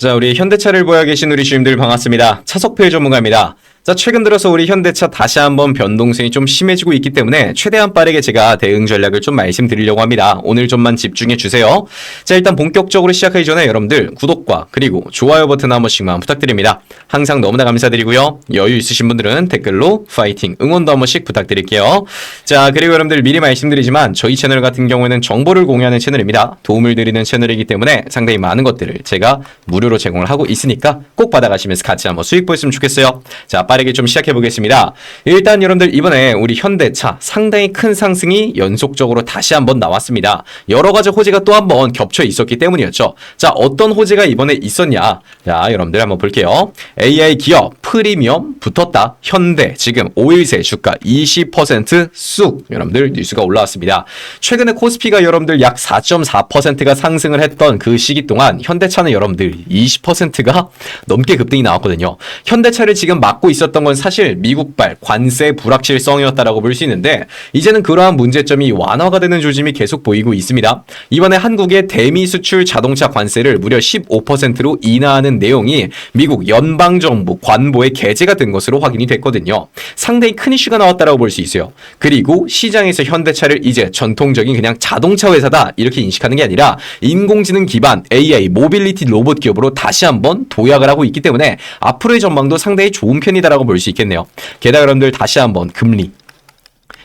자, 우리 현대차를 보여 계신 우리 주님들 반갑습니다. 차석필 전문가입니다. 자, 최근 들어서 우리 현대차 다시 한번 변동성이 좀 심해지고 있기 때문에 최대한 빠르게 제가 대응 전략을 좀 말씀드리려고 합니다. 오늘 좀만 집중해 주세요. 자, 일단 본격적으로 시작하기 전에 여러분들 구독과 그리고 좋아요 버튼 한 번씩만 부탁드립니다. 항상 너무나 감사드리고요. 여유 있으신 분들은 댓글로 파이팅, 응원도 한 번씩 부탁드릴게요. 자, 그리고 여러분들 미리 말씀드리지만 저희 채널 같은 경우에는 정보를 공유하는 채널입니다. 도움을 드리는 채널이기 때문에 상당히 많은 것들을 제가 무료로 제공을 하고 있으니까 꼭 받아가시면서 같이 한번 수익 보였으면 좋겠어요. 자, 빠르게 좀 시작해 보겠습니다. 일단 여러분들 이번에 우리 현대차 상당히 큰 상승이 연속적으로 다시 한번 나왔습니다. 여러 가지 호재가 또 한번 겹쳐 있었기 때문이었죠. 자, 어떤 호재가 이번에 있었냐? 자, 여러분들 한번 볼게요. AI 기업 프리미엄 붙었다. 현대 지금 5일새 주가 20%쑥 여러분들 뉴스가 올라왔습니다. 최근에 코스피가 여러분들 약 4.4%가 상승을 했던 그 시기 동안 현대차는 여러분들 20%가 넘게 급등이 나왔거든요. 현대차를 지금 막고 있 었던 건 사실 미국발 관세 불확실성이었다라고 볼 수 있는데 이제는 그러한 문제점이 완화가 되는 조짐이 계속 보이고 있습니다. 이번에 한국의 대미 수출 자동차 관세를 무려 15%로 인하하는 내용이 미국 연방 정부 관보에 게재가 된 것으로 확인이 됐거든요. 상당히 큰 이슈가 나왔다라고 볼 수 있어요. 그리고 시장에서 현대차를 이제 전통적인 그냥 자동차 회사다 이렇게 인식하는 게 아니라 인공지능 기반 AI 모빌리티 로봇 기업으로 다시 한번 도약을 하고 있기 때문에 앞으로의 전망도 상당히 좋은 편이다 라고 볼 수 있겠네요. 게다가 여러분들 다시 한번 금리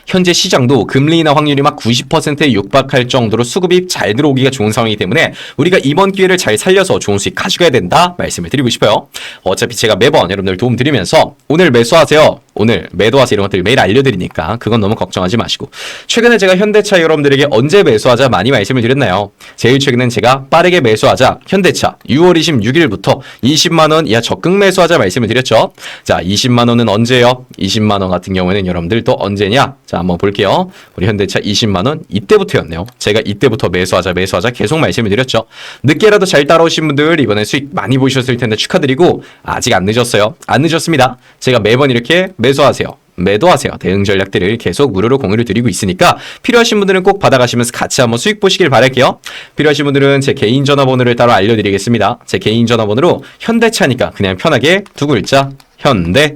현재 시장도 금리 인하 확률이 막 90%에 육박할 정도로 수급이 잘 들어오기가 좋은 상황이기 때문에 우리가 이번 기회를 잘 살려서 좋은 수익 가져가야 된다 말씀을 드리고 싶어요. 어차피 제가 매번 여러분들 도움 드리면서 오늘 매수하세요. 오늘 매도하세요 이런 것들 매일 알려드리니까 그건 너무 걱정하지 마시고 최근에 제가 현대차 여러분들에게 언제 매수하자 많이 말씀을 드렸나요? 제일 최근엔 제가 빠르게 매수하자 현대차 6월 26일부터 20만 원 이하 적극 매수하자 말씀을 드렸죠. 자 20만 원은 언제요? 20만 원 같은 경우에는 여러분들 또 언제냐? 자 한번 볼게요. 우리 현대차 20만 원 이때부터였네요. 제가 이때부터 매수하자 매수하자 계속 말씀을 드렸죠. 늦게라도 잘 따라오신 분들 이번에 수익 많이 보셨을 텐데 축하드리고 아직 안 늦었어요. 안 늦었습니다. 제가 매번 이렇게 매수하세요. 매도하세요. 대응 전략들을 계속 무료로 공유를 드리고 있으니까 필요하신 분들은 꼭 받아가시면서 같이 한번 수익 보시길 바랄게요. 필요하신 분들은 제 개인 전화번호를 따로 알려드리겠습니다. 제 개인 전화번호로 현대차니까 그냥 편하게 두 글자 현대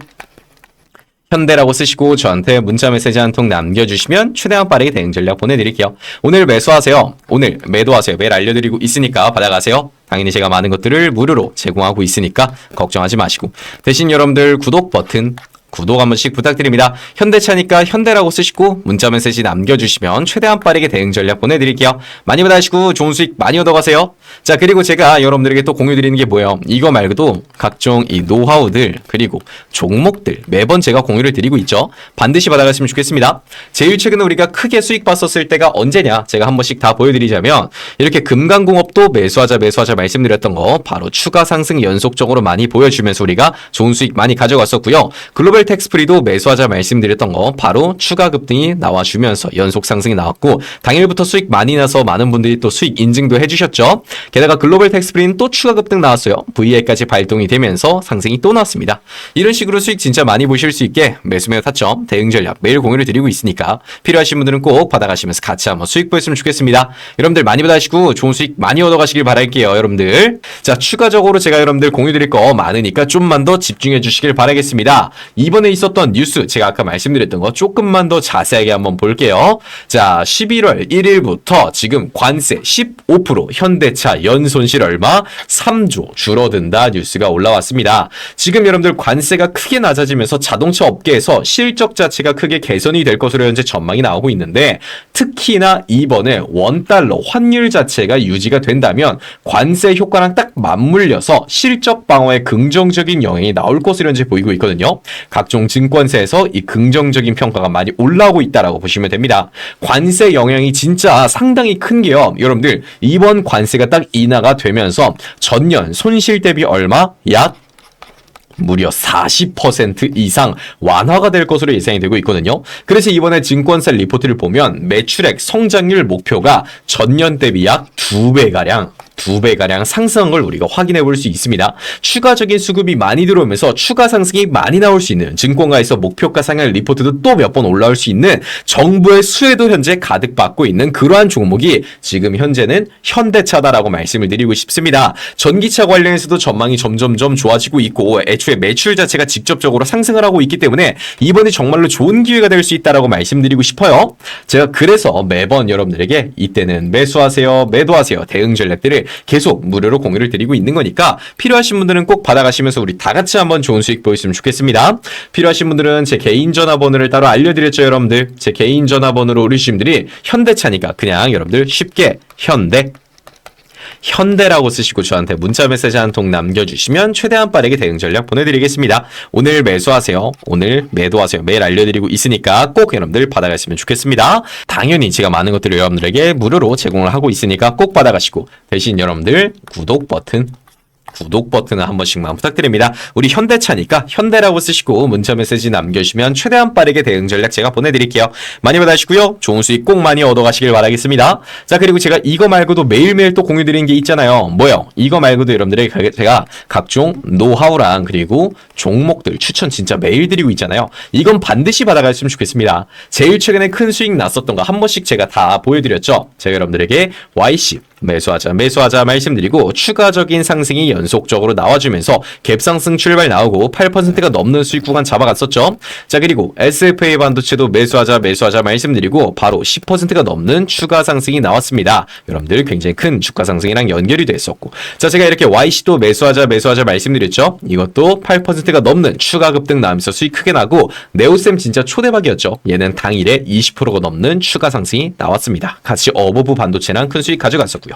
현대라고 쓰시고 저한테 문자 메시지 한 통 남겨주시면 최대한 빠르게 대응 전략 보내드릴게요. 오늘 매수하세요. 오늘 매도하세요. 매일 알려드리고 있으니까 받아가세요. 당연히 제가 많은 것들을 무료로 제공하고 있으니까 걱정하지 마시고 대신 여러분들 구독 버튼 구독 한 번씩 부탁드립니다. 현대차니까 현대라고 쓰시고 문자 메시지 남겨주시면 최대한 빠르게 대응 전략 보내드릴게요. 많이 받아시고 좋은 수익 많이 얻어가세요. 자 그리고 제가 여러분들에게 또 공유 드리는 게 뭐예요? 이거 말고도 각종 이 노하우들 그리고 종목들 매번 제가 공유를 드리고 있죠. 반드시 받아갔으면 좋겠습니다. 제일 최근에 우리가 크게 수익 봤었을 때가 언제냐? 제가 한 번씩 다 보여드리자면 이렇게 금강공업도 매수하자 매수하자 말씀드렸던 거 바로 추가 상승 연속적으로 많이 보여주면서 우리가 좋은 수익 많이 가져갔었고요. 글로벌 텍스프리도 매수하자 말씀드렸던 거 바로 추가 급등이 나와주면서 연속 상승이 나왔고 당일부터 수익 많이 나서 많은 분들이 또 수익 인증도 해주셨죠. 게다가 글로벌 텍스프리는 또 추가 급등 나왔어요. VA까지 발동이 되면서 상승이 또 나왔습니다. 이런 식으로 수익 진짜 많이 보실 수 있게 매수매도 타점 대응 전략 매일 공유를 드리고 있으니까 필요하신 분들은 꼭 받아가시면서 같이 한번 수익 보였으면 좋겠습니다. 여러분들 많이 받아시고 좋은 수익 많이 얻어가시길 바랄게요. 여러분들 자 추가적으로 제가 여러분들 공유 드릴 거 많으니까 좀만 더 집중해 주시길 바라겠습니다. 이번에 있었던 뉴스 제가 아까 말씀드렸던 거 조금만 더 자세하게 한번 볼게요. 자 11월 1일부터 지금 관세 15% 현대차 연 손실 얼마 3조 줄어든다 뉴스가 올라왔습니다. 지금 여러분들 관세가 크게 낮아지면서 자동차 업계에서 실적 자체가 크게 개선이 될 것으로 현재 전망이 나오고 있는데 특히나 이번에 원달러 환율 자체가 유지가 된다면 관세 효과랑 딱 맞물려서 실적 방어에 긍정적인 영향이 나올 것으로 현재 보이고 있거든요. 각종 증권사에서 이 긍정적인 평가가 많이 올라오고 있다라고 보시면 됩니다. 관세 영향이 진짜 상당히 큰 게요. 여러분들 이번 관세가 딱 인하가 되면서 전년 손실 대비 얼마? 약 무려 40% 이상 완화가 될 것으로 예상이 되고 있거든요. 그래서 이번에 증권사 리포트를 보면 매출액 성장률 목표가 전년 대비 약 2배가량 두 배가량 상승한 걸 우리가 확인해 볼 수 있습니다. 추가적인 수급이 많이 들어오면서 추가 상승이 많이 나올 수 있는 증권가에서 목표가 상향 리포트도 또 몇 번 올라올 수 있는 정부의 수혜도 현재 가득 받고 있는 그러한 종목이 지금 현재는 현대차다라고 말씀을 드리고 싶습니다. 전기차 관련해서도 전망이 점점점 좋아지고 있고 애초에 매출 자체가 직접적으로 상승을 하고 있기 때문에 이번이 정말로 좋은 기회가 될 수 있다라고 말씀드리고 싶어요. 제가 그래서 매번 여러분들에게 이때는 매수하세요, 매도하세요 대응 전략들을 계속 무료로 공유를 드리고 있는 거니까 필요하신 분들은 꼭 받아가시면서 우리 다 같이 한번 좋은 수익 보였으면 좋겠습니다. 필요하신 분들은 제 개인 전화번호를 따로 알려드렸죠, 여러분들. 제 개인 전화번호로 우리 주님들이 현대차니까 그냥 여러분들 쉽게 현대 현대라고 쓰시고 저한테 문자 메시지 한 통 남겨주시면 최대한 빠르게 대응 전략 보내드리겠습니다. 오늘 매수하세요. 오늘 매도하세요. 매일 알려드리고 있으니까 꼭 여러분들 받아가시면 좋겠습니다. 당연히 제가 많은 것들을 여러분들에게 무료로 제공을 하고 있으니까 꼭 받아가시고 대신 여러분들 구독 버튼 구독 버튼을 한 번씩만 부탁드립니다. 우리 현대차니까 현대라고 쓰시고 문자 메시지 남겨주시면 최대한 빠르게 대응 전략 제가 보내드릴게요. 많이 받아주시고요. 좋은 수익 꼭 많이 얻어가시길 바라겠습니다. 자 그리고 제가 이거 말고도 매일매일 또 공유드리는 게 있잖아요. 뭐요? 이거 말고도 여러분들에게 제가 각종 노하우랑 그리고 종목들 추천 진짜 매일 드리고 있잖아요. 이건 반드시 받아갔으면 좋겠습니다. 제일 최근에 큰 수익 났었던 거 한 번씩 제가 다 보여드렸죠. 제가 여러분들에게 YC 매수하자 매수하자 말씀드리고 추가적인 상승이 연속적으로 나와주면서 갭상승 출발 나오고 8%가 넘는 수익 구간 잡아갔었죠. 자 그리고 SFA 반도체도 매수하자 매수하자 말씀드리고 바로 10%가 넘는 추가 상승이 나왔습니다. 여러분들 굉장히 큰 주가 상승이랑 연결이 됐었고 자 제가 이렇게 YC도 매수하자 매수하자 말씀드렸죠. 이것도 8%가 넘는 추가 급등 나오면서 수익 크게 나고 네오셈 진짜 초대박이었죠. 얘는 당일에 20%가 넘는 추가 상승이 나왔습니다. 같이 어버브 반도체랑 큰 수익 가져갔었고요.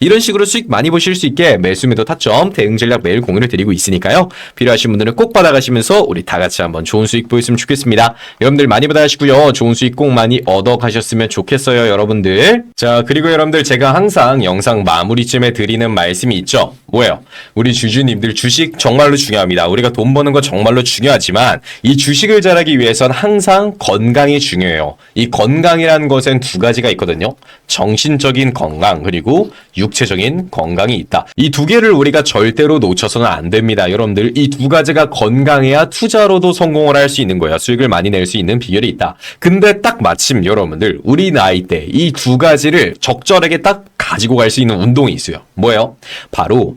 이런 식으로 수익 많이 보실 수 있게 매수 매도 타점 대응 전략 매일 공유를 드리고 있으니까요. 필요하신 분들은 꼭 받아가시면서 우리 다 같이 한번 좋은 수익 보였으면 좋겠습니다. 여러분들 많이 받아가시고요. 좋은 수익 꼭 많이 얻어 가셨으면 좋겠어요, 여러분들. 자, 그리고 여러분들 제가 항상 영상 마무리쯤에 드리는 말씀이 있죠. 뭐예요? 우리 주주님들 주식 정말로 중요합니다. 우리가 돈 버는 거 정말로 중요하지만 이 주식을 잘하기 위해선 항상 건강이 중요해요. 이 건강이라는 것엔 두 가지가 있거든요. 정신적인 건강 그리고 육체적인 건강이 있다. 이 두 개를 우리가 절대로 놓쳐서는 안 됩니다. 여러분들 이 두 가지가 건강해야 투자로도 성공을 할 수 있는 거야. 수익을 많이 낼 수 있는 비결이 있다. 근데 딱 마침 여러분들 우리 나이 때 이 두 가지를 적절하게 딱 가지고 갈 수 있는 운동이 있어요. 뭐예요? 바로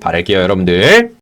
바랄게요, 여러분들.